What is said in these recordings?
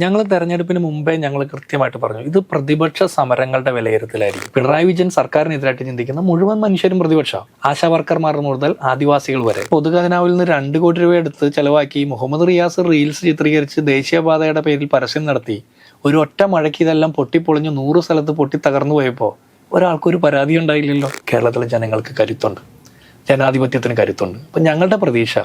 ഞങ്ങൾ തെരഞ്ഞെടുപ്പിന് മുമ്പേ ഞങ്ങൾ കൃത്യമായിട്ട് പറഞ്ഞു ഇത് പ്രതിപക്ഷ സമരങ്ങളുടെ വിലയിരുത്തലായിരിക്കും. പിണറായി വിജയൻ സർക്കാരിനെതിരായിട്ട് ചിന്തിക്കുന്ന മുഴുവൻ മനുഷ്യരും പ്രതിപക്ഷ. ആശാ വർക്കർമാർ മുതൽ ആദിവാസികൾ വരെ. പൊതുഖജനാവിൽ നിന്ന് രണ്ട് കോടി രൂപ എടുത്ത് ചെലവാക്കി മുഹമ്മദ് റിയാസ് റീൽസ് ചിത്രീകരിച്ച് ദേശീയപാതയുടെ പേരിൽ പരസ്യം നടത്തി. ഒരു ഒറ്റ മഴയ്ക്ക് ഇതെല്ലാം പൊട്ടിപ്പൊളിഞ്ഞ് നൂറ് സ്ഥലത്ത് പൊട്ടി തകർന്നു പോയപ്പോൾ ഒരാൾക്കൊരു പരാതി ഉണ്ടായില്ലല്ലോ കേരളത്തിലെ ജനങ്ങൾക്ക് കരുത്തുണ്ട്. ജനാധിപത്യത്തിന് കരുത്തുണ്ട്. അപ്പം ഞങ്ങളുടെ പ്രതീക്ഷ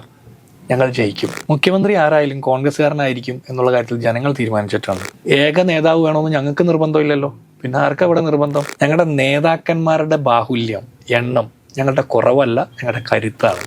ഞങ്ങൾ ജയിക്കും. മുഖ്യമന്ത്രി ആരായാലും കോൺഗ്രസ്സുകാരനായിരിക്കും എന്നുള്ള കാര്യത്തിൽ ജനങ്ങൾ തീരുമാനിച്ചിട്ടുണ്ട് ഏക നേതാവ് വേണമെന്ന് ഞങ്ങൾക്ക് നിർബന്ധമില്ലല്ലോ. പിന്നെ ആർക്കാ ഇവിടെ നിർബന്ധം? ഞങ്ങളുടെ നേതാക്കന്മാരുടെ ബാഹുല്യം എണ്ണം ഞങ്ങളുടെ കുറവല്ല ഞങ്ങളുടെ കരുത്താണ്.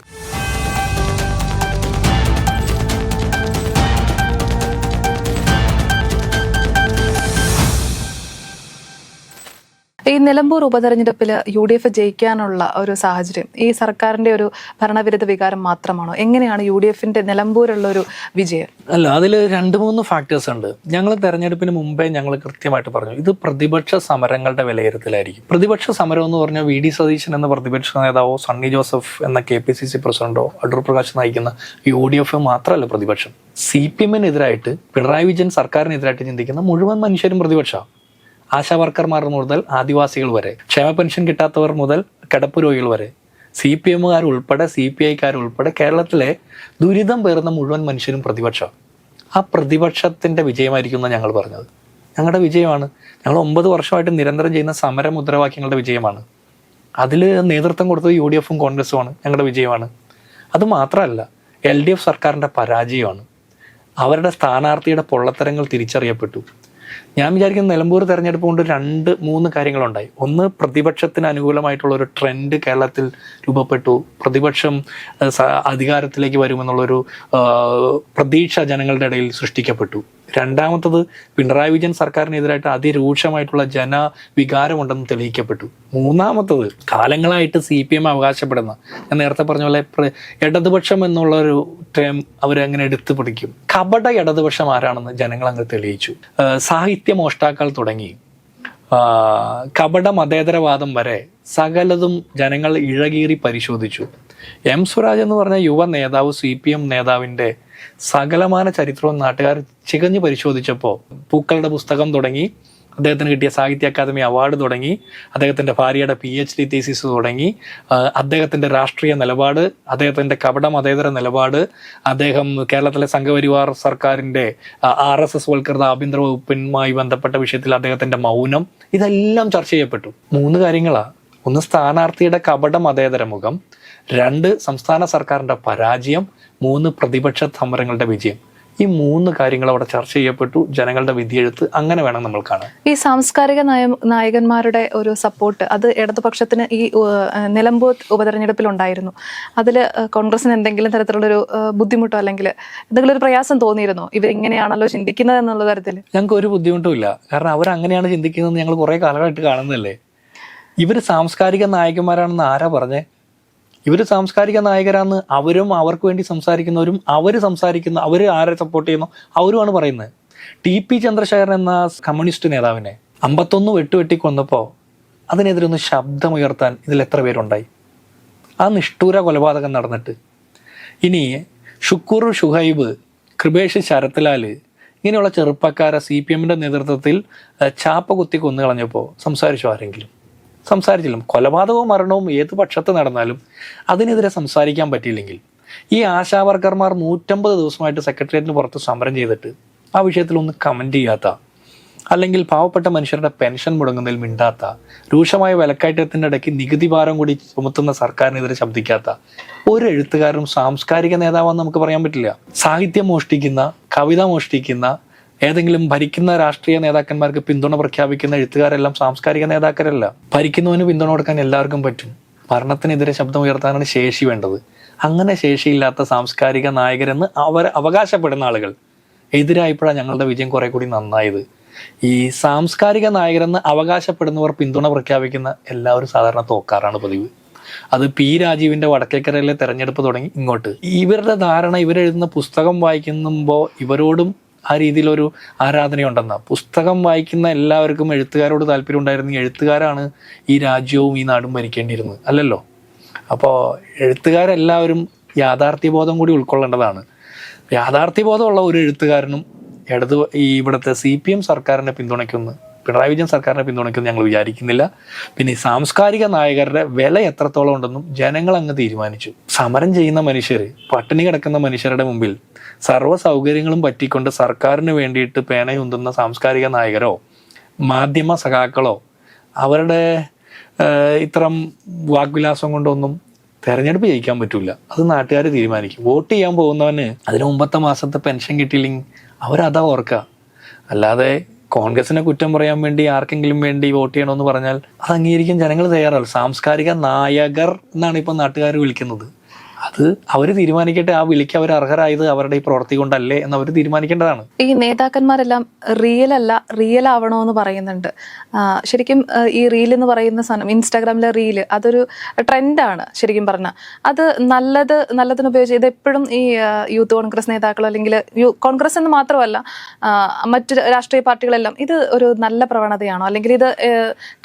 ഈ നിലമ്പൂർ ഉപതെരഞ്ഞെടുപ്പിൽ യു ഡി എഫ് ജയിക്കാനുള്ള ഒരു സാഹചര്യം ഈ സർക്കാരിന്റെ ഒരു ഭരണവിരുദ്ധ വികാരം മാത്രമാണോ? എങ്ങനെയാണ് യു ഡി എഫിന്റെ നിലമ്പൂരുള്ള ഒരു വിജയം? അല്ല അതിൽ രണ്ട് മൂന്ന് ഫാക്ടേഴ്സ് ഉണ്ട്. ഞങ്ങൾ തെരഞ്ഞെടുപ്പിന് മുമ്പേ ഞങ്ങൾ കൃത്യമായിട്ട് പറഞ്ഞു ഇത് പ്രതിപക്ഷ സമരങ്ങളുടെ വിലയിരുത്തലായിരിക്കും. പ്രതിപക്ഷ സമരം എന്ന് പറഞ്ഞാൽ വി ഡി സതീശൻ എന്ന പ്രതിപക്ഷ നേതാവോ സണ്ണി ജോസഫ് എന്ന കെ പി സി സി പ്രസിഡന്റോ അടൂർ പ്രകാശ് നയിക്കുന്ന യു ഡി എഫ് മാത്രമല്ല പ്രതിപക്ഷം. സി പി എമ്മിനെതിരായിട്ട് പിണറായി വിജയൻ സർക്കാരിനെതിരായിട്ട് ചിന്തിക്കുന്ന മുഴുവൻ മനുഷ്യരും പ്രതിപക്ഷമാണ്. ആശാ വർക്കർമാർ മുതൽ ആദിവാസികൾ വരെ ക്ഷേമ പെൻഷൻ കിട്ടാത്തവർ മുതൽ കിടപ്പ് രോഗികൾ വരെ സി പി എമ്മുകാർ ഉൾപ്പെടെ സി പി ഐക്കാർ ഉൾപ്പെടെ കേരളത്തിലെ ദുരിതം പേറുന്ന മുഴുവൻ മനുഷ്യരും പ്രതിപക്ഷം ആ പ്രതിപക്ഷത്തിന്റെ വിജയമായിരിക്കും എന്ന് ഞങ്ങൾ പറഞ്ഞത്. ഞങ്ങളുടെ വിജയമാണ്. ഞങ്ങൾ ഒമ്പത് വർഷമായിട്ട് നിരന്തരം ചെയ്യുന്ന സമര മുദ്രാവാക്യങ്ങളുടെ വിജയമാണ്. അതിൽ നേതൃത്വം കൊടുത്തത് യു ഡി എഫും കോൺഗ്രസുമാണ്. ഞങ്ങളുടെ വിജയമാണ്. അത് മാത്രമല്ല എൽ ഡി എഫ് സർക്കാരിന്റെ പരാജയമാണ്. അവരുടെ സ്ഥാനാർത്ഥിയുടെ പൊള്ളത്തരങ്ങൾ തിരിച്ചറിയപ്പെട്ടു. ഞാൻ വിചാരിക്കുന്ന നിലമ്പൂർ തെരഞ്ഞെടുപ്പ് കൊണ്ട് രണ്ട് മൂന്ന് കാര്യങ്ങളുണ്ടായി. ഒന്ന് പ്രതിപക്ഷത്തിന് അനുകൂലമായിട്ടുള്ള ഒരു ട്രെൻഡ് കേരളത്തിൽ രൂപപ്പെട്ടു. പ്രതിപക്ഷം അധികാരത്തിലേക്ക് വരുമെന്നുള്ളൊരു പ്രതീക്ഷ ജനങ്ങളുടെ ഇടയിൽ സൃഷ്ടിക്കപ്പെട്ടു. രണ്ടാമത്തത് പിണറായി വിജയൻ സർക്കാരിനെതിരായിട്ട് അതിരൂക്ഷമായിട്ടുള്ള ജനവികാരമുണ്ടെന്ന് തെളിയിക്കപ്പെട്ടു. മൂന്നാമത്തത് കാലങ്ങളായിട്ട് സി പി എം അവകാശപ്പെടുന്ന ഞാൻ നേരത്തെ പറഞ്ഞ പോലെ ഇടതുപക്ഷം എന്നുള്ള ഒരു ടേം അവരങ്ങനെ എടുത്തു പിടിക്കും. കപട ഇടതുപക്ഷം ആരാണെന്ന് ജനങ്ങൾ അങ്ങ് തെളിയിച്ചു. സാഹിത്യ മോഷ്ടാക്കൾ തുടങ്ങി. കപട മതേതരവാദം വരെ സകലതും ജനങ്ങൾ ഇഴകീറി പരിശോധിച്ചു. എം സ്വരാജ് എന്ന് പറഞ്ഞ യുവ നേതാവ് സി പി എം നേതാവിന്റെ സകലമാന ചരിത്രവും നാട്ടുകാർ ചികഞ്ഞു പരിശോധിച്ചപ്പോൾ പൂക്കളുടെ പുസ്തകം തുടങ്ങി അദ്ദേഹത്തിന് കിട്ടിയ സാഹിത്യ അക്കാദമി അവാർഡ് തുടങ്ങി അദ്ദേഹത്തിന്റെ ഭാര്യയുടെ പി എച്ച് ഡി തീസിസ് തുടങ്ങി അദ്ദേഹത്തിന്റെ രാഷ്ട്രീയ നിലപാട് അദ്ദേഹത്തിന്റെ കപട മതേതര നിലപാട് അദ്ദേഹം കേരളത്തിലെ സംഘപരിവാർ സർക്കാരിന്റെ ആർ എസ് എസ് വൽക്കൃത ആഭ്യന്തര വകുപ്പിനുമായി ബന്ധപ്പെട്ട വിഷയത്തിൽ അദ്ദേഹത്തിന്റെ മൗനം ഇതെല്ലാം ചർച്ച ചെയ്യപ്പെട്ടു. മൂന്ന് കാര്യങ്ങളാണ് ഒന്ന് സ്ഥാനാർത്ഥിയുടെ കപട മതേതര മുഖം രണ്ട് സംസ്ഥാന സർക്കാരിന്റെ പരാജയം മൂന്ന് പ്രതിപക്ഷ സമരങ്ങളുടെ വിജയം. ഈ മൂന്ന് കാര്യങ്ങൾ അവിടെ ചർച്ച ചെയ്യപ്പെട്ടു. ജനങ്ങളുടെ വിധിയെഴുത്ത് അങ്ങനെ വേണം നമ്മൾ കാണാൻ. ഈ സാംസ്കാരിക നയ നായകന്മാരുടെ ഒരു സപ്പോർട്ട് അത് ഇടതുപക്ഷത്തിന് ഈ നിലമ്പൂർ ഉപതെരഞ്ഞെടുപ്പിൽ ഉണ്ടായിരുന്നു. അതിൽ കോൺഗ്രസിന് എന്തെങ്കിലും തരത്തിലുള്ളൊരു ഒരു ബുദ്ധിമുട്ടോ അല്ലെങ്കിൽ എന്തെങ്കിലും ഒരു പ്രയാസം തോന്നിയിരുന്നോ? ഇവർ ഇങ്ങനെയാണല്ലോ ചിന്തിക്കുന്നത് എന്നുള്ള തരത്തിൽ ഞങ്ങൾക്ക് ഒരു ബുദ്ധിമുട്ടും ഇല്ല. കാരണം അവർ അങ്ങനെയാണ് ചിന്തിക്കുന്നത് ഞങ്ങൾ കുറേ കാലമായിട്ട് കാണുന്നതല്ലേ? ഇവർ സാംസ്കാരിക നായകന്മാരാണെന്ന് ആരാ പറഞ്ഞേ? ഇവർ സാംസ്കാരിക നായകരാന്ന് അവരും അവർക്ക് വേണ്ടി സംസാരിക്കുന്നവരും അവർ സംസാരിക്കുന്ന അവർ ആരെ സപ്പോർട്ട് ചെയ്യുന്നു അവരുമാണ് പറയുന്നത്. ടി പി ചന്ദ്രശേഖരൻ എന്ന കമ്മ്യൂണിസ്റ്റ് നേതാവിനെ അമ്പത്തൊന്ന് വെട്ടുവെട്ടി കൊന്നപ്പോൾ അതിനെതിരെ ഒന്ന് ശബ്ദമുയർത്താൻ ഇതിൽ എത്ര പേരുണ്ടായി? ആ നിഷ്ഠൂര കൊലപാതകം നടന്നിട്ട്. ഇനി ഷുക്കൂർ ഷുഹൈബ് കൃപേഷ് ശരത്ലാൽ ഇങ്ങനെയുള്ള ചെറുപ്പക്കാരെ സി പി എമ്മിന്റെ നേതൃത്വത്തിൽ ചാപ്പ കുത്തി കൊന്നു കളഞ്ഞപ്പോൾ സംസാരിച്ചു ആരെങ്കിലും. സംസാരിച്ചില്ല കൊലപാതകവും മരണവും ഏത് പക്ഷത്ത് നടന്നാലും അതിനെതിരെ സംസാരിക്കാൻ പറ്റിയില്ലെങ്കിൽ ഈ ആശാവർക്കർമാർ നൂറ്റമ്പത് ദിവസമായിട്ട് സെക്രട്ടേറിയറ്റിന് പുറത്ത് സമരം ചെയ്തിട്ട് ആ വിഷയത്തിൽ ഒന്ന് കമന്റ് ചെയ്യാത്ത അല്ലെങ്കിൽ പാവപ്പെട്ട മനുഷ്യരുടെ പെൻഷൻ മുടങ്ങുന്നതിൽ മിണ്ടാത്ത രൂക്ഷമായ വിലക്കയറ്റത്തിന്റെ ഇടയ്ക്ക് നികുതി ഭാരം കൂടി ചുമത്തുന്ന സർക്കാരിനെതിരെ ശബ്ദിക്കാത്ത ഒരു എഴുത്തുകാരനും സാംസ്കാരിക നേതാവെന്ന് നമുക്ക് പറയാൻ പറ്റില്ല. സാഹിത്യം മോഷ്ടിക്കുന്ന കവിത മോഷ്ടിക്കുന്ന ഏതെങ്കിലും ഭരിക്കുന്ന രാഷ്ട്രീയ നേതാക്കന്മാർക്ക് പിന്തുണ പ്രഖ്യാപിക്കുന്ന എഴുത്തുകാരെല്ലാം സാംസ്കാരിക നേതാക്കരല്ല. ഭരിക്കുന്നവന് പിന്തുണ കൊടുക്കാൻ എല്ലാവർക്കും പറ്റും. ഭരണത്തിനെതിരെ ശബ്ദം ഉയർത്താനാണ് ശേഷി വേണ്ടത്. അങ്ങനെ ശേഷിയില്ലാത്ത സാംസ്കാരിക നായകരെന്ന് അവർ അവകാശപ്പെടുന്ന ആളുകൾ. എതിരായപ്പോഴാണ് ഞങ്ങളുടെ വിജയം കുറെ കൂടി നന്നായത്. ഈ സാംസ്കാരിക നായകരെന്ന് അവകാശപ്പെടുന്നവർ പിന്തുണ പ്രഖ്യാപിക്കുന്ന എല്ലാവരും സാധാരണ തോക്കാറാണ് പതിവ്. അത് പി രാജീവിന്റെ വടക്കേക്കരയിലെ തെരഞ്ഞെടുപ്പ് തുടങ്ങി ഇങ്ങോട്ട്. ഇവരുടെ ധാരണ ഇവരെഴുതുന്ന പുസ്തകം വായിക്കുമ്പോൾ ഇവരോടും ആ രീതിയിലൊരു ആരാധനയുണ്ടെന്ന. പുസ്തകം വായിക്കുന്ന എല്ലാവർക്കും എഴുത്തുകാരോട് താല്പര്യം ഉണ്ടായിരുന്നെങ്കിൽ എഴുത്തുകാരാണ് ഈ രാജ്യവും ഈ നാടും ഭരിക്കേണ്ടിയിരുന്നത് അല്ലല്ലോ? അപ്പോൾ എഴുത്തുകാരെല്ലാവരും യാഥാർത്ഥ്യബോധം കൂടി ഉൾക്കൊള്ളേണ്ടതാണ്. യാഥാർത്ഥ്യബോധമുള്ള ഒരു എഴുത്തുകാരനും ഇടതു ഈ ഇവിടുത്തെ സി പി എം സർക്കാരിനെ പിന്തുണയ്ക്കുമെന്ന് പിണറായി വിജയൻ സർക്കാരിനെ പിന്തുണയ്ക്കുമെന്ന് ഞങ്ങൾ വിചാരിക്കുന്നില്ല. പിന്നെ സാംസ്കാരിക നായകരുടെ വില എത്രത്തോളം ഉണ്ടെന്നും ജനങ്ങൾ അങ്ങ് തീരുമാനിച്ചു. സമരം ചെയ്യുന്ന മനുഷ്യർ പട്ടിണി കിടക്കുന്ന മനുഷ്യരുടെ മുമ്പിൽ സർവ സൗകര്യങ്ങളും പറ്റിക്കൊണ്ട് സർക്കാരിന് വേണ്ടിയിട്ട് പേനയുന്തുന്ന സാംസ്കാരിക നായകരോ മാധ്യമ സഖാക്കളോ അവരുടെ ഇത്തരം വാഗ്വിലാസം കൊണ്ടൊന്നും തെരഞ്ഞെടുപ്പ് ജയിക്കാൻ പറ്റില്ല അത് നാട്ടുകാർ തീരുമാനിക്കും. വോട്ട് ചെയ്യാൻ പോകുന്നവന് അതിന് മുമ്പത്തെ മാസത്തെ പെൻഷൻ കിട്ടിയില്ലെങ്കിൽ അവരതാ ഓർക്കുക അല്ലാതെ കോൺഗ്രസിനെ കുറ്റം പറയാൻ വേണ്ടി ആർക്കെങ്കിലും വേണ്ടി വോട്ട് ചെയ്യണമെന്ന് പറഞ്ഞാൽ അത് അംഗീകരിക്കാൻ ജനങ്ങൾ തയ്യാറല്ല. സാംസ്കാരിക നായകർ എന്നാണ് ഇപ്പം നാട്ടുകാർ വിളിക്കുന്നത്. അത് അവർ തീരുമാനിക്കട്ടെ ആ വിളിക്ക് അവർ അർഹരായത് അവരുടെ ഈ പ്രവൃത്തി കൊണ്ടല്ലേ എന്ന് അവർ തീരുമാനിക്കേണ്ടതാണ്. ഈ നേതാക്കന്മാരെല്ലാം റിയൽ അല്ല റിയൽ ആവണമെന്ന് പറയുന്നുണ്ട്. ശരിക്കും ഈ റീൽ എന്ന് പറയുന്ന സാധനം ഇൻസ്റ്റാഗ്രാമിലെ റീൽ അതൊരു ട്രെൻഡാണ് ശരിക്കും പറഞ്ഞാൽ അത് നല്ലത് നല്ലതിന് ഉപയോഗിച്ച് ഇത് എപ്പോഴും ഈ യൂത്ത് കോൺഗ്രസ് നേതാക്കളോ അല്ലെങ്കിൽ കോൺഗ്രസ് എന്ന് മാത്രമല്ല മറ്റു രാഷ്ട്രീയ പാർട്ടികളെല്ലാം ഇത് ഒരു നല്ല പ്രവണതയാണോ? അല്ലെങ്കിൽ ഇത്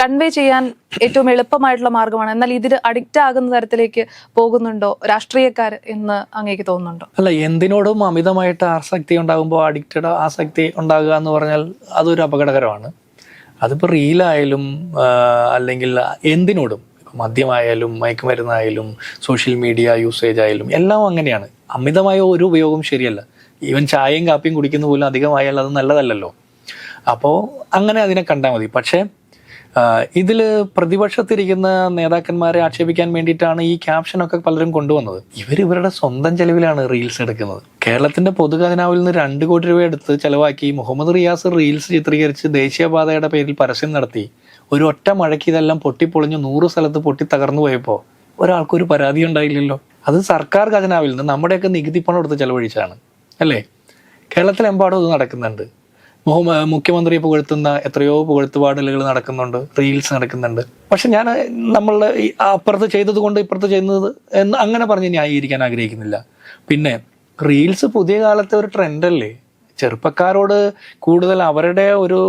കൺവേ ചെയ്യാൻ ഏറ്റവും എളുപ്പമായിട്ടുള്ള മാർഗമാണ്? എന്നാൽ ഇതിൽ അഡിക്റ്റ് ആകുന്ന തരത്തിലേക്ക് പോകുന്നുണ്ടോ? രാഷ്ട്രീയക്കാർ എന്ന് അങ്ങേക്ക് തോന്നുന്നുണ്ടോ? അല്ല എന്തിനോടും അമിതമായിട്ട് ആസക്തി ഉണ്ടാകുമ്പോൾ അഡിക്റ്റഡ് ആസക്തി ഉണ്ടാകുക എന്ന് പറഞ്ഞാൽ അതൊരു അപകടകരമാണ്. അതിപ്പോൾ റീലായാലും അല്ലെങ്കിൽ എന്തിനോടും മദ്യമായാലും മയക്കുമരുന്നായാലും സോഷ്യൽ മീഡിയ യൂസേജ് ആയാലും എല്ലാം അങ്ങനെയാണ്. അമിതമായ ഒരു ഉപയോഗം ശരിയല്ല. ഈവൻ ചായയും കാപ്പിയും കുടിക്കുന്ന പോലും അധികമായാൽ അത് നല്ലതല്ലല്ലോ. അപ്പോൾ അങ്ങനെ അതിനെ കണ്ടാൽ മതി. പക്ഷേ ഇതിൽ പ്രതിപക്ഷത്തിരിക്കുന്ന നേതാക്കന്മാരെ ആക്ഷേപിക്കാൻ വേണ്ടിയിട്ടാണ് ഈ ക്യാപ്ഷനൊക്കെ പലരും കൊണ്ടുവന്നത്. ഇവർ ഇവരുടെ സ്വന്തം ചെലവിലാണ് റീൽസ് എടുക്കുന്നത്. കേരളത്തിന്റെ പൊതുഖജനാവിൽ നിന്ന് രണ്ട് കോടി രൂപ എടുത്ത് ചെലവാക്കി മുഹമ്മദ് റിയാസ് റീൽസ് ചിത്രീകരിച്ച് ദേശീയപാതയുടെ പേരിൽ പരസ്യം നടത്തി. ഒരു ഒറ്റ മഴയ്ക്ക് ഇതെല്ലാം പൊട്ടിപ്പൊളിഞ്ഞ് നൂറ് സ്ഥലത്ത് പൊട്ടി തകർന്നു പോയപ്പോൾ ഒരാൾക്കൊരു പരാതി ഉണ്ടായില്ലല്ലോ. അത് സർക്കാർ ഖജനാവിൽ നിന്ന് നമ്മുടെയൊക്കെ നികുതി പണം എടുത്ത് ചെലവഴിച്ചാണ് അല്ലേ? കേരളത്തിലെമ്പാടും ഇത് നടക്കുന്നുണ്ട്. മുഖ്യമന്ത്രിയെ പുകഴ്ത്തുന്ന എത്രയോ പുകഴ്ത്തുപാടലുകൾ നടക്കുന്നുണ്ട് റീൽസ് നടക്കുന്നുണ്ട്. പക്ഷെ ഞാൻ നമ്മളുടെ അപ്പുറത്ത് ചെയ്തത് കൊണ്ട് ഇപ്പുറത്ത് ചെയ്യുന്നത് എന്ന് അങ്ങനെ പറഞ്ഞ് ന്യായീകരിക്കാൻ ആഗ്രഹിക്കുന്നില്ല. പിന്നെ റീൽസ് പുതിയ കാലത്തെ ഒരു ട്രെൻഡല്ലേ ചെറുപ്പക്കാരോട് കൂടുതൽ അവരുടെ ഒരു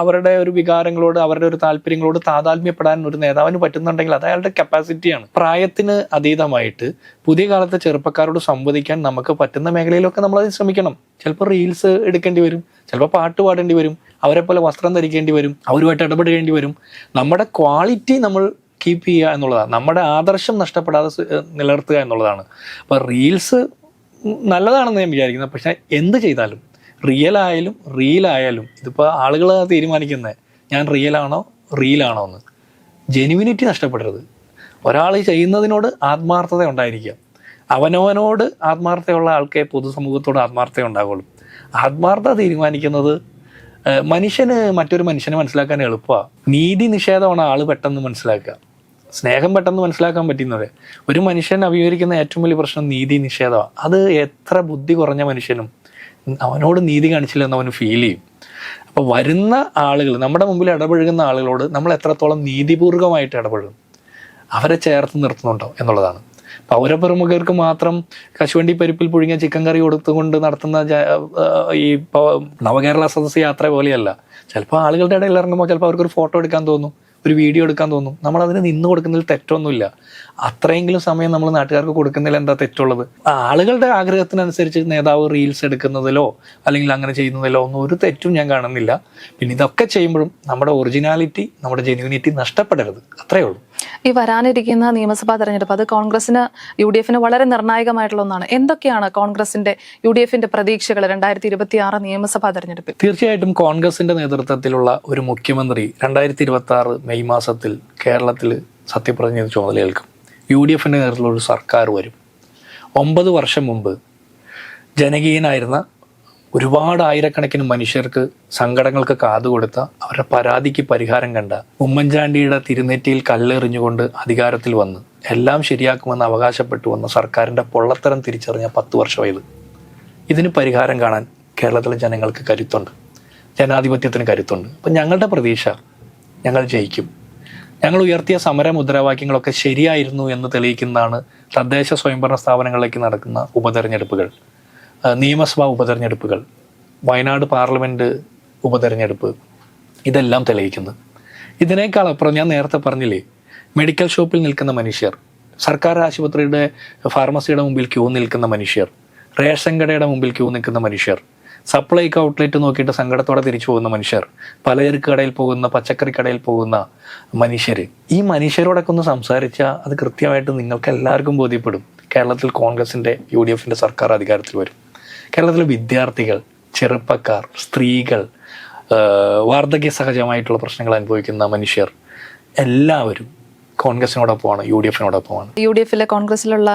അവരുടെ ഒരു വികാരങ്ങളോട് അവരുടെ ഒരു താല്പര്യങ്ങളോട് താതാത്മ്യപ്പെടാൻ ഒരു നേതാവിന് പറ്റുന്നുണ്ടെങ്കിൽ അത് അയാളുടെ കപ്പാസിറ്റിയാണ് പ്രായത്തിന് അതീതമായിട്ട് പുതിയ കാലത്തെ ചെറുപ്പക്കാരോട് സംവദിക്കാൻ നമുക്ക് പറ്റുന്ന മേഖലയിലൊക്കെ നമ്മൾ അത് ശ്രമിക്കണം. ചിലപ്പോൾ റീൽസ് എടുക്കേണ്ടി വരും ചിലപ്പോൾ പാട്ട് പാടേണ്ടി വരും അവരെ പോലെ വസ്ത്രം ധരിക്കേണ്ടി വരും അവരുമായിട്ട് ഇടപെടേണ്ടി വരും. നമ്മുടെ ക്വാളിറ്റി നമ്മൾ കീപ്പ് ചെയ്യുക എന്നുള്ളതാണ്. നമ്മുടെ ആദർശം നഷ്ടപ്പെടാതെ നിലനിർത്തുക എന്നുള്ളതാണ്. അപ്പോൾ റീൽസ് നല്ലതാണെന്ന് ഞാൻ വിചാരിക്കുന്നത് പക്ഷേ എന്ത് ചെയ്താലും റിയൽ ആയാലും റീൽ ആയാലും ഇതിപ്പോൾ ആളുകൾ തീരുമാനിക്കുന്നത് ഞാൻ റിയൽ ആണോ റീലാണോ എന്ന്. ജെനുവിനിറ്റി നഷ്ടപ്പെടരുത്. ഒരാൾ ചെയ്യുന്നതിനോട് ആത്മാർത്ഥത ഉണ്ടായിരിക്കുക അവനവനോട് ആത്മാർത്ഥതയുള്ള ആൾക്കെ പൊതുസമൂഹത്തോട് ആത്മാർത്ഥത ഉണ്ടാകുള്ളൂ ആത്മാർത്ഥത തീരുമാനിക്കുന്നത് മനുഷ്യന് മറ്റൊരു മനുഷ്യനെ മനസ്സിലാക്കാൻ എളുപ്പമാണ് നീതി നിഷേധമാണ് ആൾ പെട്ടെന്ന് മനസ്സിലാക്കുക. സ്നേഹം പെട്ടെന്ന് മനസ്സിലാക്കാൻ പറ്റുന്നത്. ഒരു മനുഷ്യൻ അഭിമുഖീകരിക്കുന്ന ഏറ്റവും വലിയ പ്രശ്നം നീതി നിഷേധമാണ് അത് എത്ര ബുദ്ധി കുറഞ്ഞ മനുഷ്യനും അവനോട് നീതി കാണിച്ചില്ലെന്ന് അവന് ഫീൽ ചെയ്യും. അപ്പോൾ വരുന്ന ആളുകൾ നമ്മുടെ മുമ്പിൽ ഇടപഴകുന്ന ആളുകളോട് നമ്മൾ എത്രത്തോളം നീതിപൂർവമായിട്ട് ഇടപഴകും? അവരെ ചേർത്ത് നിർത്തുന്നുണ്ടോ എന്നുള്ളതാണ്. പൗരപ്രമുഖർക്ക് മാത്രം കശുവണ്ടി പരിപ്പിൽ പുഴുങ്ങിയ ചിക്കൻ കറി കൊടുത്തുകൊണ്ട് നടത്തുന്ന ഈ നവകേരള സദസ് യാത്ര പോലെയല്ല. ചിലപ്പോൾ ആളുകളുടെ ഇടയിൽ ഇറങ്ങുമ്പോൾ ചിലപ്പോൾ അവർക്കൊരു ഫോട്ടോ എടുക്കാൻ തോന്നും ഒരു വീഡിയോ എടുക്കാൻ തോന്നും. നമ്മൾ അതിന് നിന്ന് കൊടുക്കുന്നതിൽ തെറ്റൊന്നുമില്ല. അത്രയെങ്കിലും സമയം നമ്മൾ നാട്ടുകാർക്ക് കൊടുക്കുന്നതിൽ എന്താ തെറ്റുള്ളത്? ആളുകളുടെ ആഗ്രഹത്തിനനുസരിച്ച് നേതാവ് റീൽസ് എടുക്കുന്നതിലോ അല്ലെങ്കിൽ അങ്ങനെ ചെയ്യുന്നതിലോ ഒന്നും ഒരു തെറ്റും ഞാൻ കാണുന്നില്ല. പിന്നെ ഇതൊക്കെ ചെയ്യുമ്പോഴും നമ്മുടെ ഒറിജിനാലിറ്റി നമ്മുടെ ജെന്യൂനിറ്റി നഷ്ടപ്പെടരുത്. അത്രേ ഉള്ളൂ. ഈ വരാനിരിക്കുന്ന നിയമസഭാ തെരഞ്ഞെടുപ്പ് അത് കോൺഗ്രസിന് യു ഡി എഫിന് വളരെ നിർണായകമായിട്ടുള്ള ഒന്നാണ്. എന്തൊക്കെയാണ് കോൺഗ്രസിന്റെ യു ഡി എഫിന്റെ പ്രതീക്ഷകൾ രണ്ടായിരത്തി ഇരുപത്തി ആറ് നിയമസഭാ തെരഞ്ഞെടുപ്പിൽ? തീർച്ചയായിട്ടും കോൺഗ്രസിന്റെ നേതൃത്വത്തിലുള്ള ഒരു മുഖ്യമന്ത്രി രണ്ടായിരത്തി ഇരുപത്തി ആറ് മെയ് മാസത്തിൽ കേരളത്തിൽ സത്യപ്രതിജ്ഞ ചുമതലയേൽക്കും. യു ഡി എഫിന്റെ നേതൃത്വത്തിലുള്ള സർക്കാർ വരും. ഒമ്പത് വർഷം മുമ്പ് ജനകീയനായിരുന്ന ഒരുപാട് ആയിരക്കണക്കിന് മനുഷ്യർക്ക് സങ്കടങ്ങൾക്ക് കാതുകൊടുത്ത അവരുടെ പരാതിക്ക് പരിഹാരം കണ്ട ഉമ്മൻചാണ്ടിയുടെ തിരുനെറ്റിയിൽ കല്ലെറിഞ്ഞുകൊണ്ട് അധികാരത്തിൽ വന്ന് എല്ലാം ശരിയാക്കുമെന്ന് അവകാശപ്പെട്ടു വന്ന സർക്കാരിന്റെ പൊള്ളത്തരം തിരിച്ചറിഞ്ഞ പത്ത് വർഷമായത് ഇതിന് പരിഹാരം കാണാൻ കേരളത്തിലെ ജനങ്ങൾക്ക് കരുത്തുണ്ട്. ജനാധിപത്യത്തിന് കരുത്തുണ്ട്. അപ്പം ഞങ്ങളുടെ പ്രതീക്ഷ ഞങ്ങൾ ജയിക്കും. ഞങ്ങൾ ഉയർത്തിയ സമര മുദ്രാവാക്യങ്ങളൊക്കെ ശരിയായിരുന്നു എന്ന് തെളിയിക്കുന്നതാണ് തദ്ദേശ സ്വയംഭരണ സ്ഥാപനങ്ങളിലേക്ക് നടക്കുന്ന ഉപതെരഞ്ഞെടുപ്പുകൾ. നിയമസഭാ ഉപതെരഞ്ഞെടുപ്പുകൾ വയനാട് പാർലമെന്റ് ഉപതെരഞ്ഞെടുപ്പ് ഇതെല്ലാം തെളിയിക്കുന്നു. ഇതിനേക്കാൾ അപ്പുറം ഞാൻ നേരത്തെ പറഞ്ഞില്ലേ മെഡിക്കൽ ഷോപ്പിൽ നിൽക്കുന്ന മനുഷ്യർ സർക്കാർ ആശുപത്രിയുടെ ഫാർമസിയുടെ മുമ്പിൽ ക്യൂ നിൽക്കുന്ന മനുഷ്യർ റേഷൻ കടയുടെ മുമ്പിൽ ക്യൂ നിൽക്കുന്ന മനുഷ്യർ സപ്ലൈക്ക് ഔട്ട്ലെറ്റ് നോക്കിയിട്ട് സങ്കടത്തോടെ തിരിച്ചു പോകുന്ന മനുഷ്യർ പലചരക്ക് കടയിൽ പോകുന്ന പച്ചക്കറി കടയിൽ പോകുന്ന മനുഷ്യർ ഈ മനുഷ്യരോടൊക്കെ ഒന്ന് സംസാരിച്ചാൽ അത് കൃത്യമായിട്ട് നിങ്ങൾക്ക് എല്ലാവർക്കും ബോധ്യപ്പെടും. കേരളത്തിൽ കോൺഗ്രസിന്റെ യു ഡി എഫിന്റെ സർക്കാർ അധികാരത്തിൽ വരും. കേരളത്തിലെ വിദ്യാർത്ഥികൾ ചെറുപ്പക്കാർ സ്ത്രീകൾ വാർദ്ധക്യ സഹജമായിട്ടുള്ള പ്രശ്നങ്ങൾ അനുഭവിക്കുന്ന മനുഷ്യർ എല്ലാവരും കോൺഗ്രസിനോടൊപ്പമാണ് യു ഡി എഫിനോടൊപ്പമാണ് യു ഡി എഫിലെ കോൺഗ്രസിലുള്ള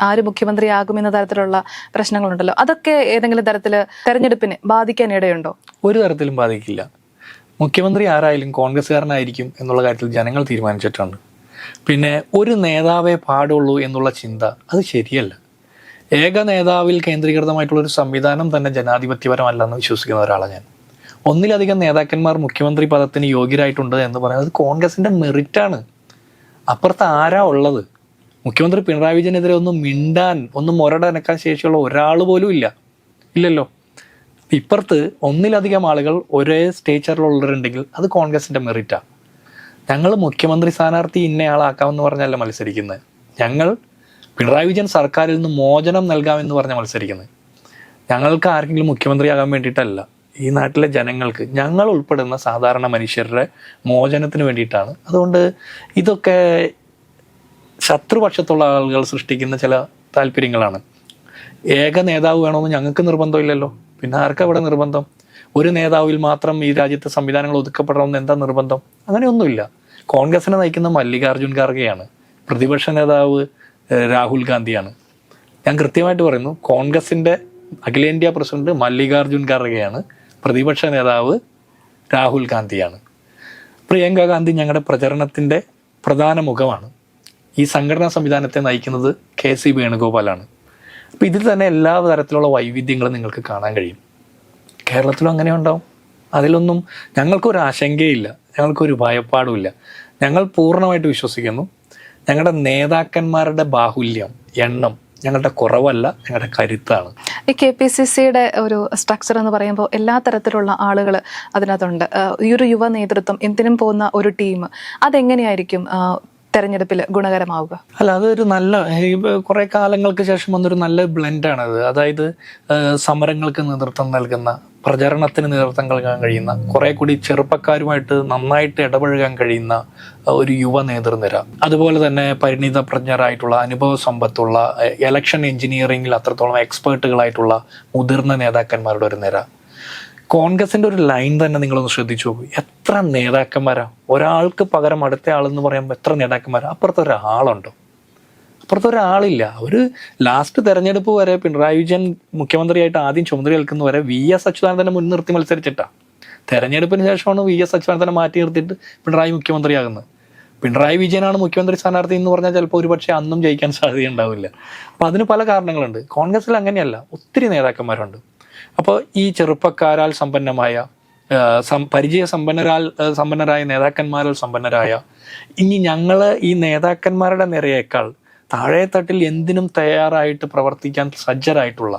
ആര് മുഖ്യമന്ത്രിയാകും എന്ന തരത്തിലുള്ള പ്രശ്നങ്ങളുണ്ടല്ലോ. അതൊക്കെ ഏതെങ്കിലും തരത്തിൽ തെരഞ്ഞെടുപ്പിനെ ബാധിക്കാൻ ഇടയുണ്ടോ? ഒരു തരത്തിലും ബാധിക്കില്ല. മുഖ്യമന്ത്രി ആരായാലും കോൺഗ്രസ്സുകാരനായിരിക്കും എന്നുള്ള കാര്യത്തിൽ ജനങ്ങൾ തീരുമാനിച്ചിട്ടുണ്ട്. പിന്നെ ഒരു നേതാവേ പാടുള്ളൂ എന്നുള്ള ചിന്ത അത് ശരിയല്ല. ഏക നേതാവിൽ കേന്ദ്രീകൃതമായിട്ടുള്ള ഒരു സംവിധാനം തന്നെ ജനാധിപത്യപരമല്ലെന്ന് വിശ്വസിക്കുന്ന ഒരാളാണ് ഞാൻ. ഒന്നിലധികം നേതാക്കന്മാർ മുഖ്യമന്ത്രി പദത്തിന് യോഗ്യരായിട്ടുണ്ട് എന്ന് പറയുന്നത് കോൺഗ്രസിന്റെ മെറിറ്റാണ് അപ്പുറത്ത് ആരാ ഉള്ളത്? മുഖ്യമന്ത്രി പിണറായി വിജയനെതിരെ ഒന്നും മിണ്ടാൻ ഒന്നും മുരടനക്കാൻ ശേഷിയുള്ള ഒരാൾ പോലും ഇല്ല. ഇല്ലല്ലോ. ഇപ്പുറത്ത് ഒന്നിലധികം ആളുകൾ ഒരേ സ്റ്റേച്ചറിലുള്ളവരുണ്ടെങ്കിൽ അത് കോൺഗ്രസിന്റെ മെറിറ്റാണ് ഞങ്ങൾ മുഖ്യമന്ത്രി സ്ഥാനാർത്ഥി ഇന്നയാളാക്കാമെന്ന് പറഞ്ഞല്ല മത്സരിക്കുന്നത്? ഞങ്ങൾ പിണറായി വിജയൻ സർക്കാരിൽ നിന്ന് മോചനം നൽകാമെന്ന് പറഞ്ഞ മത്സരിക്കുന്നത്. ഞങ്ങൾക്ക് ആർക്കെങ്കിലും മുഖ്യമന്ത്രിയാകാൻ വേണ്ടിയിട്ടല്ല. ഈ നാട്ടിലെ ജനങ്ങൾക്ക് ഞങ്ങൾ ഉൾപ്പെടുന്ന സാധാരണ മനുഷ്യരുടെ മോചനത്തിന് വേണ്ടിയിട്ടാണ്. അതുകൊണ്ട് ഇതൊക്കെ ശത്രുപക്ഷത്തുള്ള ആളുകൾ സൃഷ്ടിക്കുന്ന ചില താല്പര്യങ്ങളാണ്. ഏക നേതാവ് വേണമെന്ന് ഞങ്ങൾക്ക് നിർബന്ധമില്ലല്ലോ. പിന്നെ ആർക്കാ ഇവിടെ നിർബന്ധം? ഒരു നേതാവിൽ മാത്രം ഈ രാജ്യത്തെ സംവിധാനങ്ങൾ ഒതുക്കപ്പെടണമെന്ന് എന്താ നിർബന്ധം? അങ്ങനെയൊന്നുമില്ല. കോൺഗ്രസിനെ നയിക്കുന്ന മല്ലികാർജുൻ ഖാർഗെയാണ്. പ്രതിപക്ഷ നേതാവ് രാഹുൽ ഗാന്ധിയാണ്. ഞാൻ കൃത്യമായിട്ട് പറയുന്നു കോൺഗ്രസിന്റെ അഖിലേന്ത്യാ പ്രസിഡന്റ് മല്ലികാർജുൻ ഖാർഗെയാണ്. പ്രതിപക്ഷ നേതാവ് രാഹുൽ ഗാന്ധിയാണ്. പ്രിയങ്ക ഗാന്ധി ഞങ്ങളുടെ പ്രചരണത്തിന്റെ പ്രധാന മുഖമാണ്. ഈ സംഘടനാ സംവിധാനത്തെ നയിക്കുന്നത് കെ സി വേണുഗോപാലാണ്. അപ്പോൾ ഇതിൽ തന്നെ എല്ലാ തരത്തിലുള്ള വൈവിധ്യങ്ങളും നിങ്ങൾക്ക് കാണാൻ കഴിയും. കേരളത്തിലും അങ്ങനെ ഉണ്ടാവും. അതിലൊന്നും ഞങ്ങൾക്കൊരു ആശങ്കയില്ല. ഞങ്ങൾക്കൊരു ഭയപ്പാടുമില്ല. ഞങ്ങൾ പൂർണമായിട്ട് വിശ്വസിക്കുന്നു. ഞങ്ങളുടെ നേതാക്കന്മാരുടെ ബാഹുല്യം എണ്ണം ഞങ്ങളുടെ കുറവല്ല ഞങ്ങളുടെ കരുത്താണ്. ഈ കെ പി സി സിയുടെ ഒരു സ്ട്രക്ചർ എന്ന് പറയുമ്പോൾ എല്ലാ തരത്തിലുള്ള ആളുകൾ അതിനകത്തുണ്ട്. ഈ ഒരു യുവ നേതൃത്വം എന്തിനും പോകുന്ന ഒരു ടീം അതെങ്ങനെയായിരിക്കും? തെരഞ്ഞെടുപ്പിൽ ഗുണകരമാവുക? അല്ല അതൊരു നല്ല കുറെ കാലങ്ങൾക്ക് ശേഷം വന്നൊരു നല്ല ബ്ലെൻഡാണ് അത് അതായത് സമരങ്ങൾക്ക് നേതൃത്വം നൽകുന്ന പ്രചരണത്തിന് നേതൃത്വം നൽകാൻ കഴിയുന്ന കുറെ കൂടി ചെറുപ്പക്കാരുമായിട്ട് നന്നായിട്ട് ഇടപഴകാൻ കഴിയുന്ന ഒരു യുവ നേതൃനിര. അതുപോലെ തന്നെ പരിണിത പ്രജ്ഞരായിട്ടുള്ള അനുഭവ സമ്പത്തുള്ള എലക്ഷൻ എഞ്ചിനീയറിംഗിൽ അത്രത്തോളം എക്സ്പേർട്ടുകളായിട്ടുള്ള മുതിർന്ന നേതാക്കന്മാരുടെ ഒരു നിര. കോൺഗ്രസിന്റെ ഒരു ലൈൻ തന്നെ നിങ്ങളൊന്ന് ശ്രദ്ധിച്ചു നോക്കൂ. എത്ര നേതാക്കന്മാരാ? ഒരാൾക്ക് പകരം അടുത്ത ആളെന്ന് പറയുമ്പോൾ എത്ര നേതാക്കന്മാരാ? അപ്പുറത്ത് ഒരാളുണ്ടോ? അപ്പുറത്ത് ഒരാളില്ല. ഒരു ലാസ്റ്റ് തെരഞ്ഞെടുപ്പ് വരെ പിണറായി വിജയൻ മുഖ്യമന്ത്രിയായിട്ട് ആദ്യം ചുമതല ഏൽക്കുന്ന വരെ വി എസ് അച്യുതാനന്ദനെ മുൻനിർത്തി മത്സരിച്ചിട്ടാ. തെരഞ്ഞെടുപ്പിന് ശേഷമാണ് വി എസ് അച്യുതാനന്ദനെ മാറ്റി നിർത്തിയിട്ട് പിണറായി മുഖ്യമന്ത്രിയാകുന്നത്. പിണറായി വിജയനാണ് മുഖ്യമന്ത്രി സ്ഥാനാർത്ഥി എന്ന് പറഞ്ഞാൽ ചിലപ്പോൾ ഒരുപക്ഷെ അന്നും ജയിക്കാൻ സാധ്യതയുണ്ടാവില്ല. അപ്പോൾ അതിന് പല കാരണങ്ങളുണ്ട്. കോൺഗ്രസിൽ അങ്ങനെയല്ല. ഒത്തിരി നേതാക്കന്മാരുണ്ട്. അപ്പോൾ ഈ ചെറുപ്പക്കാരാൽ സമ്പന്നമായ പരിചയ സമ്പന്നരാൽ സമ്പന്നരായ നേതാക്കന്മാരാൽ സമ്പന്നരായ ഇനി ഞങ്ങൾ ഈ നേതാക്കന്മാരുടെ നിരയേക്കാൾ താഴെത്തട്ടിൽ എന്തിനും തയ്യാറായിട്ട് പ്രവർത്തിക്കാൻ സജ്ജരായിട്ടുള്ള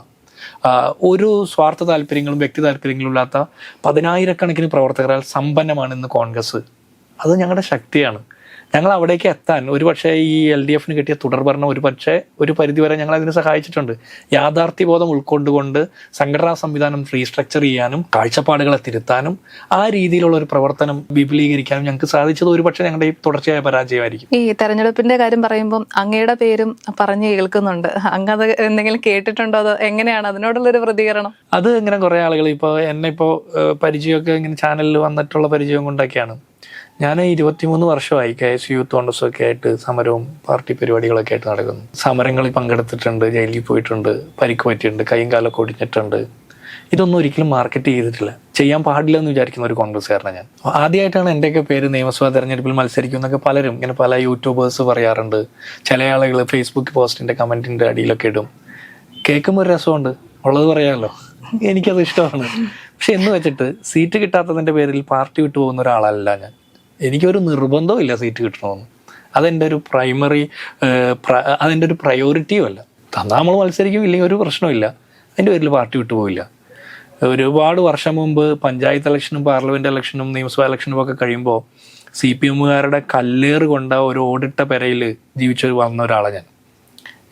ഒരു സ്വാർത്ഥ താല്പര്യങ്ങളും വ്യക്തി താല്പര്യങ്ങളും ഇല്ലാത്ത പതിനായിരക്കണക്കിന് പ്രവർത്തകരാൽ സമ്പന്നമാണ് ഇന്ന് കോൺഗ്രസ്. അത് ഞങ്ങളുടെ ശക്തിയാണ്. ഞങ്ങൾ അവിടേക്ക് എത്താൻ ഒരുപക്ഷെ ഈ എൽ ഡി എഫിന് കിട്ടിയ തുടർഭരണം ഒരു പക്ഷേ ഒരു പരിധിവരെ ഞങ്ങൾ അതിനെ സഹായിച്ചിട്ടുണ്ട്. യാഥാർത്ഥ്യബോധം ഉൾക്കൊണ്ടുകൊണ്ട് സംഘടനാ സംവിധാനം റീസ്ട്രക്ചർ ചെയ്യാനും കാഴ്ചപ്പാടുകളെ തിരുത്താനും ആ രീതിയിലുള്ള ഒരു പ്രവർത്തനം വിപുലീകരിക്കാനും ഞങ്ങൾക്ക് സാധിച്ചത് ഒരുപക്ഷെ ഞങ്ങളുടെ ഈ തുടർച്ചയായ പരാജയമായിരിക്കും. ഈ തെരഞ്ഞെടുപ്പിന്റെ കാര്യം പറയുമ്പോൾ അങ്ങയുടെ പേരും പറഞ്ഞു കേൾക്കുന്നുണ്ട്. അങ്ങ് അത് എന്തെങ്കിലും കേട്ടിട്ടുണ്ടോ? അതോ എങ്ങനെയാണ് അതിനോടുള്ളൊരു പ്രതികരണം? അത് ഇങ്ങനെ കുറെ ആളുകൾ ഇപ്പോൾ എന്നെ ഇപ്പോൾ പരിചയമൊക്കെ ഇങ്ങനെ ചാനലിൽ വന്നിട്ടുള്ള പരിചയം കൊണ്ടൊക്കെയാണ്. ഞാൻ ഇരുപത്തിമൂന്ന് വർഷമായി കെ എസ് യൂത്ത് തോണ്ടസൊക്കെ ആയിട്ട് സമരവും പാർട്ടി പരിപാടികളൊക്കെ ആയിട്ട് നടക്കുന്നു. സമരങ്ങളിൽ പങ്കെടുത്തിട്ടുണ്ട് ജയിലിൽ പോയിട്ടുണ്ട് പരിക്ക് പറ്റിയിട്ടുണ്ട് കൈയും കാലൊക്കെ ഒടിഞ്ഞിട്ടുണ്ട്. ഇതൊന്നും ഒരിക്കലും മാർക്കറ്റ് ചെയ്തിട്ടില്ല. ചെയ്യാൻ പാടില്ല എന്ന് വിചാരിക്കുന്ന ഒരു കോൺഗ്രസ്സുകാരനാണ് ഞാൻ. ആദ്യമായിട്ടാണ് എന്റെയൊക്കെ പേര് നിയമസഭാ തെരഞ്ഞെടുപ്പിൽ മത്സരിക്കും പലരും ഇങ്ങനെ പല യൂട്യൂബേഴ്സ് പറയാറുണ്ട്. ചില ആളുകൾ ഫേസ്ബുക്ക് പോസ്റ്റിന്റെ കമന്റിന്റെ അടിയിലൊക്കെ ഇടും. കേൾക്കുമ്പോൾ ഒരു രസമുണ്ട്. ഉള്ളത് പറയാമല്ലോ എനിക്കത് ഇഷ്ടമാണ്. പക്ഷെ എന്ന് വെച്ചിട്ട് സീറ്റ് കിട്ടാത്തതിന്റെ പേരിൽ പാർട്ടി വിട്ടു പോകുന്ന ഒരാളല്ല ഞാൻ. എനിക്കൊരു നിർബന്ധവും ഇല്ല സീറ്റ് കിട്ടണമെന്ന്. അതെന്റെ ഒരു പ്രൈമറി അതിന്റെ ഒരു പ്രയോറിറ്റിയും അല്ല. തന്നാൽ നമ്മൾ മത്സരിക്കും ഇല്ലെങ്കിൽ ഒരു പ്രശ്നമില്ല അതിന്റെ പേരിൽ പാർട്ടി വിട്ടുപോയില്ല ഒരുപാട് വർഷം മുമ്പ് പഞ്ചായത്ത് ഇലക്ഷനും പാർലമെന്റ് ഇലക്ഷനും നിയമസഭാ ഇലക്ഷനും ഒക്കെ കഴിയുമ്പോൾ സി പി എമ്മുകാരുടെ കല്ലേറ് കൊണ്ട ഒരു ഓടിട്ട പെരയിൽ ജീവിച്ചു വന്ന ഒരാളാണ് ഞാൻ.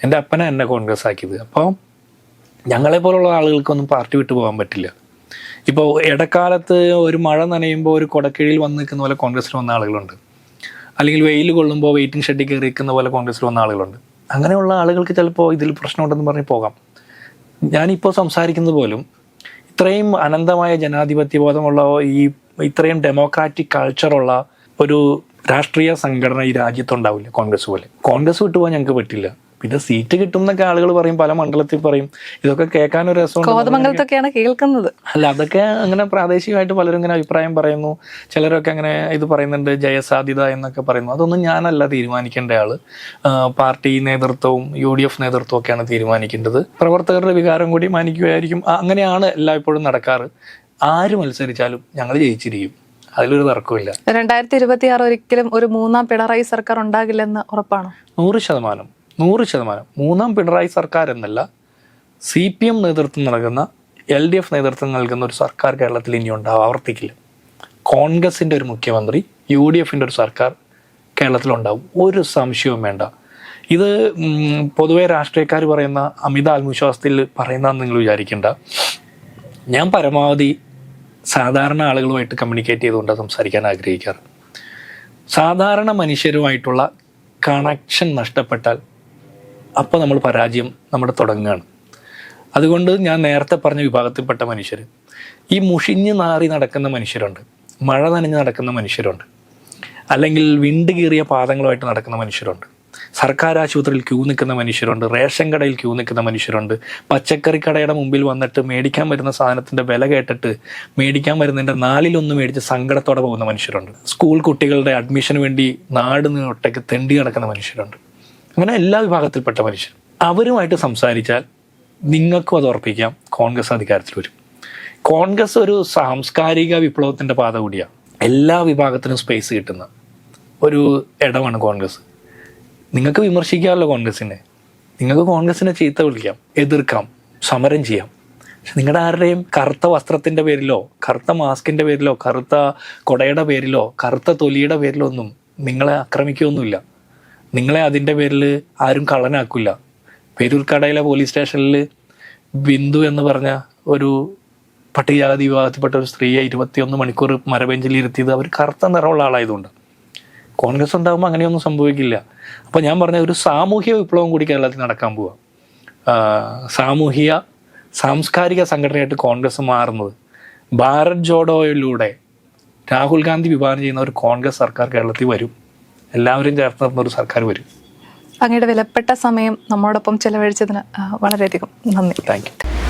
എന്റെ അപ്പനെ എന്നെ കോൺഗ്രസ് ആക്കിയത്. അപ്പോൾ ഞങ്ങളെ പോലുള്ള ആളുകൾക്കൊന്നും പാർട്ടി വിട്ടു പോകാൻ പറ്റില്ല. ഇപ്പോൾ ഇടക്കാലത്ത് ഒരു മഴ നനയുമ്പോൾ ഒരു കൊടക്കീഴിൽ വന്ന് നിൽക്കുന്ന പോലെ കോൺഗ്രസ്സിൽ വന്ന ആളുകളുണ്ട്. അല്ലെങ്കിൽ വെയിൽ കൊള്ളുമ്പോൾ വെയിറ്റിംഗ് ഷെഡിൽ കയറി നിൽക്കുന്ന പോലെ കോൺഗ്രസ്സിൽ വന്ന ആളുകളുണ്ട്. അങ്ങനെയുള്ള ആളുകൾക്ക് ചിലപ്പോൾ ഇതിൽ പ്രശ്നമുണ്ടെന്ന് പറഞ്ഞ് പോകാം. ഞാനിപ്പോൾ സംസാരിക്കുന്നത് പോലും ഇത്രയും അനന്തമായ ജനാധിപത്യബോധമുള്ള ഈ ഇത്രയും ഡെമോക്രാറ്റിക് കൾച്ചറുള്ള ഒരു രാഷ്ട്രീയ സംഘടന ഈ രാജ്യത്തുണ്ടാവില്ല കോൺഗ്രസ് പോലെ. കോൺഗ്രസ് വിട്ടുപോകാൻ ഞങ്ങൾക്ക് പറ്റില്ല. പിന്നെ സീറ്റ് കിട്ടും എന്നൊക്കെ ആളുകൾ പറയും പല മണ്ഡലത്തിൽ പറയും. ഇതൊക്കെ കേൾക്കാൻ ഒരു രസം കോതമംഗലത്തൊക്കെയാണ് കേൾക്കുന്നത്. അല്ല അതൊക്കെ അങ്ങനെ പ്രാദേശികമായിട്ട് പലരും ഇങ്ങനെ അഭിപ്രായം പറയുന്നു. ചിലരൊക്കെ അങ്ങനെ ഇത് പറയുന്നുണ്ട് ജയസാധ്യത എന്നൊക്കെ പറയുന്നു. അതൊന്നും ഞാനല്ല തീരുമാനിക്കേണ്ട ആൾ. പാർട്ടി നേതൃത്വവും യു ഡി എഫ് നേതൃത്വവും ഒക്കെയാണ് തീരുമാനിക്കേണ്ടത്. പ്രവർത്തകരുടെ വികാരം കൂടി മാനിക്കുകയായിരിക്കും. അങ്ങനെയാണ് അങ്ങനെയാണ് എല്ലായ്പ്പോഴും നടക്കാറ്. ആര് മത്സരിച്ചാലും ഞങ്ങൾ ജയിച്ചിരിക്കും. അതിലൊരു തർക്കമില്ല രണ്ടായിരത്തി ഇരുപത്തി ആറ് ഒരിക്കലും ഒരു മൂന്നാം പിണറായി സർക്കാർ ഉണ്ടാകില്ലെന്ന് ഉറപ്പാണ്? നൂറ് ശതമാനം. നൂറ് ശതമാനം. മൂന്നാം പിണറായി സർക്കാർ എന്നല്ല സി പി എം നേതൃത്വം നൽകുന്ന എൽ ഡി എഫ് നേതൃത്വം നൽകുന്ന ഒരു സർക്കാർ കേരളത്തിൽ ഇനി ഉണ്ടാവും ആവർത്തിക്കില്ല. കോൺഗ്രസിന്റെ ഒരു മുഖ്യമന്ത്രി യു ഡി എഫിന്റെ ഒരു സർക്കാർ കേരളത്തിലുണ്ടാവും ഒരു സംശയവും വേണ്ട. ഇത് പൊതുവേ രാഷ്ട്രീയക്കാർ പറയുന്ന അമിത ആത്മവിശ്വാസത്തിൽ പറയുന്നതെന്ന് നിങ്ങൾ വിചാരിക്കേണ്ട. ഞാൻ പരമാവധി സാധാരണ ആളുകളുമായിട്ട് കമ്മ്യൂണിക്കേറ്റ് ചെയ്തുകൊണ്ട് സംസാരിക്കാൻ ആഗ്രഹിക്കാറ്. സാധാരണ മനുഷ്യരുമായിട്ടുള്ള കണക്ഷൻ നഷ്ടപ്പെട്ടാൽ അപ്പോൾ നമ്മൾ പരാജയം നമ്മുടെ തുടങ്ങുകയാണ് അതുകൊണ്ട് ഞാൻ നേരത്തെ പറഞ്ഞ വിഭാഗത്തിൽപ്പെട്ട മനുഷ്യർ ഈ മുഷിഞ്ഞ് നാറി നടക്കുന്ന മനുഷ്യരുണ്ട് മഴ നനഞ്ഞ് നടക്കുന്ന മനുഷ്യരുണ്ട് അല്ലെങ്കിൽ വിണ്ട് കീറിയ പാദങ്ങളുമായിട്ട് നടക്കുന്ന മനുഷ്യരുണ്ട് സർക്കാർ ആശുപത്രിയിൽ ക്യൂ നിൽക്കുന്ന മനുഷ്യരുണ്ട് റേഷൻ കടയിൽ ക്യൂ നിൽക്കുന്ന മനുഷ്യരുണ്ട് പച്ചക്കറി കടയുടെ മുമ്പിൽ വന്നിട്ട് മേടിക്കാൻ വരുന്ന സാധനത്തിന്റെ വില കേട്ടിട്ട് മേടിക്കാൻ വരുന്നതിന്റെ നാലിലൊന്ന് മേടിച്ച് സങ്കടത്തോടെ പോകുന്ന മനുഷ്യരുണ്ട്. സ്കൂൾ കുട്ടികളുടെ അഡ്മിഷന് വേണ്ടി നാട് ഒട്ടയ്ക്ക് തെണ്ടി നടക്കുന്ന മനുഷ്യരുണ്ട്. അങ്ങനെ എല്ലാ വിഭാഗത്തിൽപ്പെട്ട മനുഷ്യർ അവരുമായിട്ട് സംസാരിച്ചാൽ നിങ്ങൾക്കും അത് ഉറപ്പിക്കാം. കോൺഗ്രസ് അധികാരത്തിൽ വരും. കോൺഗ്രസ് ഒരു സാംസ്കാരിക വിപ്ലവത്തിന്റെ പാത കൂടിയാണ് എല്ലാ വിഭാഗത്തിനും സ്പേസ് കിട്ടുന്ന ഒരു ഇടമാണ് കോൺഗ്രസ്. നിങ്ങൾക്ക് വിമർശിക്കാമല്ലോ കോൺഗ്രസിനെ. നിങ്ങൾക്ക് കോൺഗ്രസിനെ ചീത്ത വിളിക്കാം എതിർക്കാം സമരം ചെയ്യാം. പക്ഷെ നിങ്ങളുടെ ആരുടെയും കറുത്ത വസ്ത്രത്തിന്റെ പേരിലോ കറുത്ത മാസ്കിന്റെ പേരിലോ കറുത്ത കൊടയുടെ പേരിലോ കറുത്ത തൊലിയുടെ പേരിലോ ഒന്നും നിങ്ങളെ ആക്രമിക്കുകയൊന്നുമില്ല. നിങ്ങളെ അതിന്റെ പേരിൽ ആരും കള്ളനാക്കില്ല പേരൂർക്കടയിലെ പോലീസ് സ്റ്റേഷനിൽ ബിന്ദു എന്ന് പറഞ്ഞ ഒരു പട്ടികജാതി വിഭാഗത്തിൽപ്പെട്ട ഒരു സ്ത്രീയെ ഇരുപത്തിയൊന്ന് മണിക്കൂർ മരബെഞ്ചിൽ ഇരുത്തിയത് അവർ കറുത്ത നിറമുള്ള ആളായതുകൊണ്ട്. കോൺഗ്രസ് ഉണ്ടാകുമ്പോൾ അങ്ങനെയൊന്നും സംഭവിക്കില്ല. അപ്പോൾ ഞാൻ പറഞ്ഞ ഒരു സാമൂഹ്യ വിപ്ലവം കൂടി കേരളത്തിൽ നടക്കാൻ പോവുക സാമൂഹിക സാംസ്കാരിക സംഘടനയായിട്ട് കോൺഗ്രസ് മാറുന്നത്. ഭാരത് ജോഡോയിലൂടെ രാഹുൽ ഗാന്ധി വിഭാവനം ചെയ്യുന്ന ഒരു കോൺഗ്രസ് സർക്കാർ കേരളത്തിൽ വരും. എല്ലാവരും ചേർത്ത് ഒരു സർക്കാർ വരും. അങ്ങയുടെ വിലപ്പെട്ട സമയം നമ്മോടൊപ്പം ചെലവഴിച്ചതിന് വളരെയധികം നന്ദി. Thank you